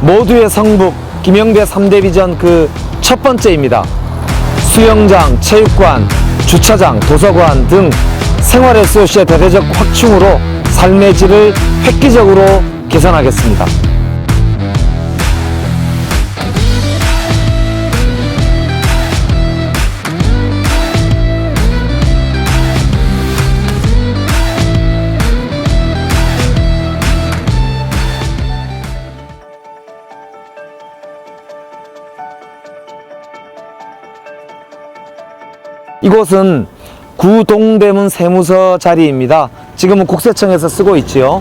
모두의 성북 김영배 3대 비전 그 첫 번째입니다. 수영장, 체육관, 주차장, 도서관 등 생활 SOC의 대대적 확충으로 삶의 질을 획기적으로 개선하겠습니다. 이곳은 구동대문 세무서 자리입니다. 지금은 국세청에서 쓰고 있지요.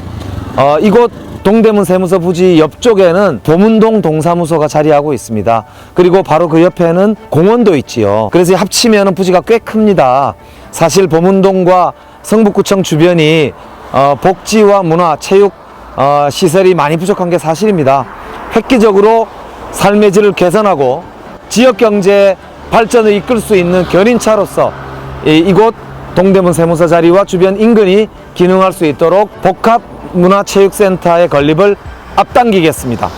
어, 이곳 동대문 세무서 부지 옆쪽에는 보문동 동사무소가 자리하고 있습니다. 그리고 바로 그 옆에는 공원도 있지요. 그래서 합치면 부지가 꽤 큽니다. 사실 보문동과 성북구청 주변이 어, 복지와 문화, 체육 어, 시설이 많이 부족한 게 사실입니다. 획기적으로 삶의 질을 개선하고 지역 경제 발전을 이끌 수 있는 견인차로서 이, 이곳 동대문 세무서 자리와 주변 인근이 기능할 수 있도록 복합 문화체육센터의 건립을 앞당기겠습니다.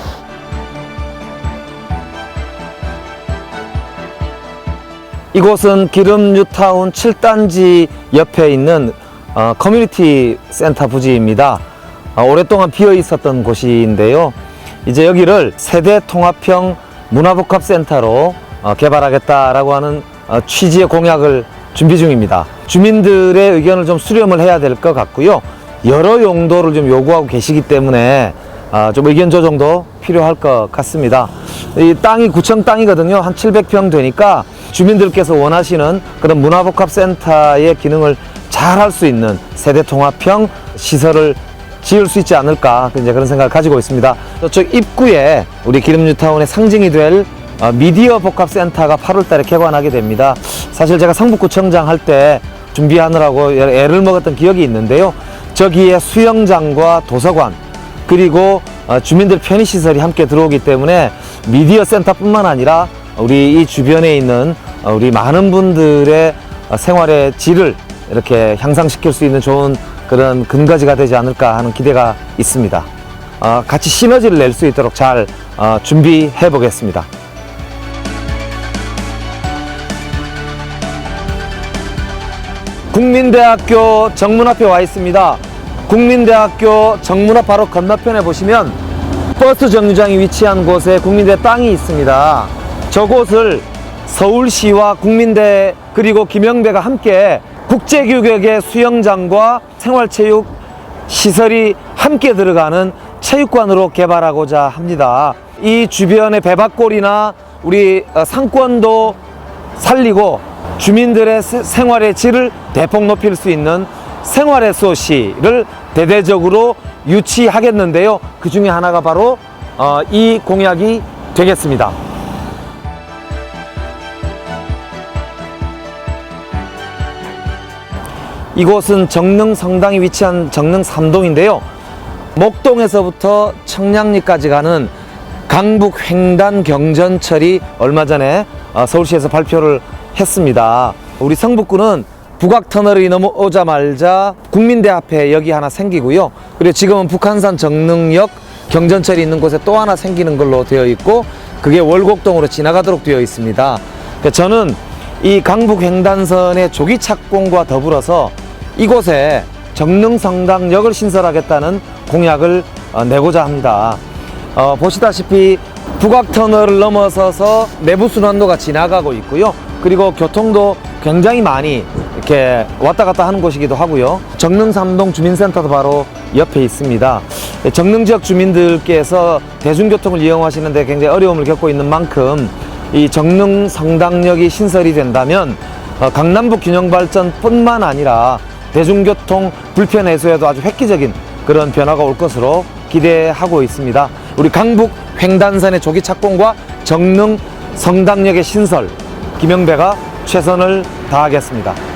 이곳은 기름 뉴타운 7단지 옆에 있는 어, 커뮤니티 센터 부지입니다. 어, 오랫동안 비어 있었던 곳인데요. 이제 여기를 세대 통합형 문화복합센터로 어, 개발하겠다라고 하는 어, 취지의 공약을 준비 중입니다. 주민들의 의견을 좀 수렴을 해야 될 것 같고요. 여러 용도를 좀 요구하고 계시기 때문에 아, 좀 의견 조정도 필요할 것 같습니다. 이 땅이 구청 땅이거든요. 한 700평 되니까 주민들께서 원하시는 그런 문화복합센터의 기능을 잘 할 수 있는 세대 통합형 시설을 지을 수 있지 않을까 이제 그런 생각을 가지고 있습니다. 저쪽 입구에 우리 기름뉴타운의 상징이 될 어, 미디어 복합센터가 8월달에 개관하게 됩니다. 사실 제가 성북구청장 할 때 준비하느라고 애를 먹었던 기억이 있는데요. 저기에 수영장과 도서관 그리고 어, 주민들 편의시설이 함께 들어오기 때문에 미디어 센터뿐만 아니라 우리 이 주변에 있는 어, 우리 많은 분들의 어, 생활의 질을 이렇게 향상시킬 수 있는 좋은 그런 근거지가 되지 않을까 하는 기대가 있습니다. 어, 같이 시너지를 낼 수 있도록 잘 어, 준비해 보겠습니다. 국민대학교 정문 앞에 와 있습니다. 국민대학교 정문 앞 바로 건너편에 보시면 버스 정류장이 위치한 곳에 국민대 땅이 있습니다. 저곳을 서울시와 국민대 그리고 김영배가 함께 국제규격의 수영장과 생활체육 시설이 함께 들어가는 체육관으로 개발하고자 합니다. 이 주변의 배밭골이나 우리 어, 상권도 살리고 주민들의 세- 생활의 질을 대폭 높일 수 있는 생활 SOC를 대대적으로 유치하겠는데요. 그 중에 하나가 바로 어, 이 공약이 되겠습니다. 이곳은 정릉 성당이 위치한 정릉 삼동인데요. 목동에서부터 청량리까지 가는 강북 횡단 경전철이 얼마 전에 어, 서울시에서 발표를 했습니다. 우리 성북구는 북악터널이 넘어오자마자 국민대 앞에 역이 하나 생기고요. 그리고 지금은 북한산 정릉역 경전철이 있는 곳에 또 하나 생기는 걸로 되어 있고 그게 월곡동으로 지나가도록 되어 있습니다. 그러니까 저는 이 강북 횡단선의 조기 착공과 더불어서 이곳에 정릉성당역을 신설하겠다는 공약을 어, 내고자 합니다. 어, 보시다시피 북악터널을 넘어서서 내부순환로가 지나가고 있고요. 그리고 교통도 굉장히 많이 이렇게 왔다 갔다 하는 곳이기도 하고요. 정릉삼동 주민센터도 바로 옆에 있습니다. 정릉 지역 주민들께서 대중교통을 이용하시는데 굉장히 어려움을 겪고 있는 만큼 이 정릉 성당역이 신설이 된다면 어, 강남북 균형 발전뿐만 아니라 대중교통 불편 해소에도 아주 획기적인 그런 변화가 올 것으로 기대하고 있습니다. 우리 강북 횡단선의 조기 착공과 정릉 성당역의 신설 김영배가 최선을 다하겠습니다.